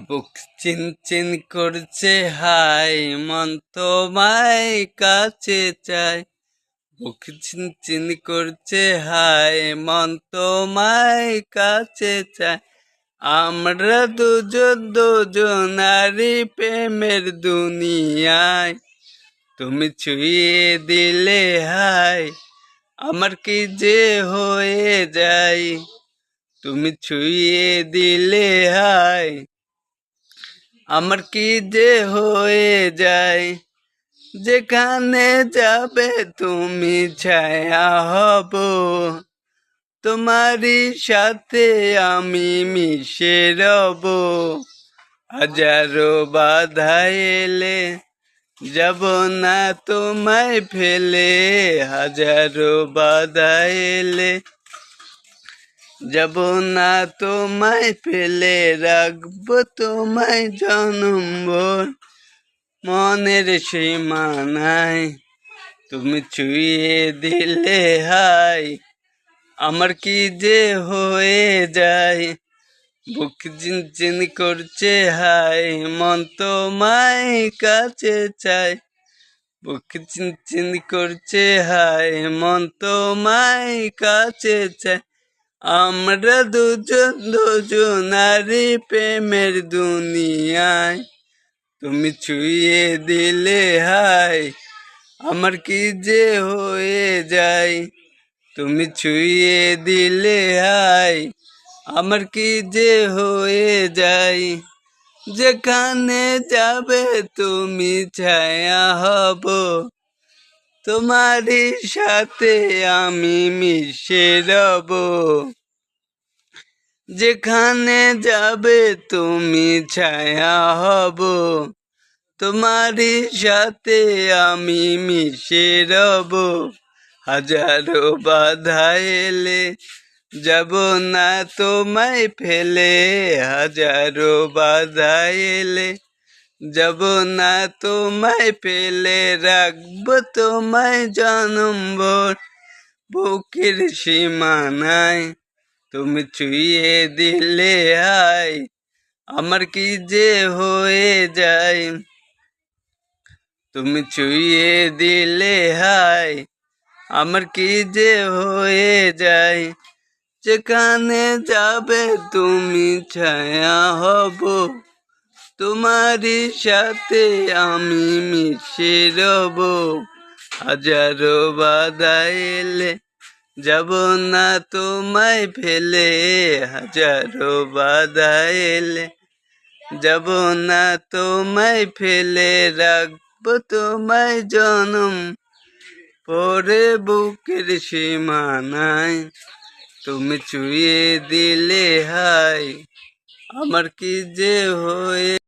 বুক চিনচিন করছে হাই মন তোমায় কাছে চাই বুক চিনচিন করছে হাই মন তোমায় কাছে চাই আমরা দুজন দুজনারি প্রেমের দুনিয়ায়। তুমি ছুঁয়ে দিলে হাই আমার কি যে হয়ে যায়। তুমি ছুঁয়ে দিলে হাই আমার কি যে হয়ে যায়? যেখানে যাবে তুমি ছায়া হব। তোমারই সাথে আমি মিশে রব। হাজারো বাধা এলে যাব না তোমায় ফেলে। হাজারো বাধা এলে যাব না তোমায় ফেলে রাখব তোমায় জন্মভর মনের সীমানায় তুমি ছুঁয়ে দিলে হাই আমার কি যে হয়ে যায় বুক চিনচিন করছে হাই মন তোমায় কাছে চাই বুক চিনচিন করছে হাই মন তোমায় কাছে চাই আমরা দুজন দুজনারি প্রেমের দুনিয়ায়। তুমি ছুঁয়ে দিলে হাই আমার কি যে হয়ে যায়? তুমি ছুঁয়ে দিলে হাই আমার কি যে হয়ে যায়? যেখানে যাবে তুমি ছায়া হব তোমারই সাথে আমি মিশে রব। যেখানে যাবে তুমি ছায়া হব। তোমারই সাথে আমি মিশে রব। হাজারো বাধা এলে যাব না তোমায় ফেলে। হাজারো বাধা এলে যাব না তোমায় পেলে রাখব তোমায় জন্মভর বুকের সীমানায় তুমি ছুঁয়ে দিলে হাই আমার কি যে হয়ে যায় তুমি ছুঁয়ে দিলে হাই আমার কি যে হয়ে যায় যেখানে যাবে তুমি ছায়া হব তোমারই সাথে আমি মিশে রব। হাজারো বাধা এলে যাব না তোমায় ফেলে। হাজারো বাধা এলে যাব না তোমায় ফেলে। রাখব তোমায় জনম পরে বুকের সীমানায়। তুমি ছুঁয়ে দিলে হাই আমার কি যে হয়ে